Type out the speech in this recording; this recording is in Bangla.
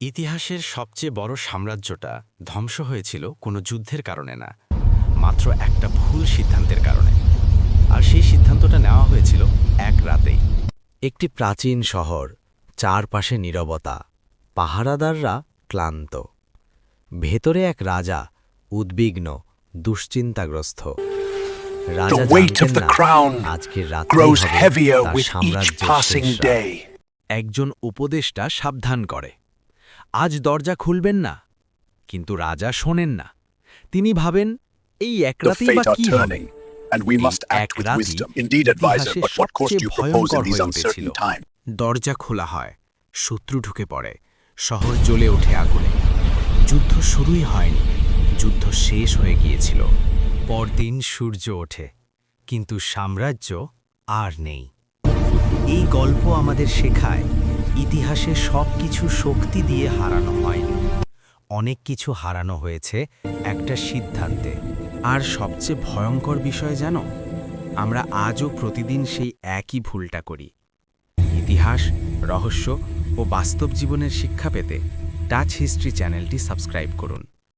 ইতিহাসের সবচেয়ে বড় সাম্রাজ্যটা ধ্বংস হয়েছিল কোনো যুদ্ধের কারণে না মাত্র একটা ভুল সিদ্ধান্তের কারণে। আর সেই সিদ্ধান্তটা নেওয়া হয়েছিল এক রাতেই। একটি প্রাচীন শহর চারপাশে নীরবতা পাহারাদাররা ক্লান্ত। ভেতরে এক রাজা উদ্বিগ্ন দুশ্চিন্তাগ্রস্ত। রাজা আজকের. একজন উপদেষ্টা সাবধান করে। আজ দরজা খুলবেন না কিন্তু রাজা শোনেন না তিনি ভাবেন এই এক রাতেই বা কি হবে and we must act with wisdom. Indeed, advisor, but what course do you propose in these উঠেছিল। uncertain times? দরজা খোলা হয় শত্রু ঢুকে পড়ে শহর জ্বলে ওঠে আগুনে যুদ্ধ শুরুই হয়নি যুদ্ধ শেষ হয়ে গিয়েছিল পরদিন সূর্য ওঠে কিন্তু সাম্রাজ্য আর নেই এই গল্প আমাদের শেখায় ইতিহাসে সব কিছু শক্তি দিয়ে হারানো হয়নি। অনেক কিছু হারানো হয়েছে একটা সিদ্ধান্তে। আর সবচেয়ে ভয়ঙ্কর বিষয় জানো? আমরা আজও প্রতিদিন সেই একই ভুলটা করি। ইতিহাস, রহস্য ও বাস্তব জীবনের শিক্ষা পেতে টাচ হিস্ট্রি চ্যানেলটি সাবস্ক্রাইব করুন।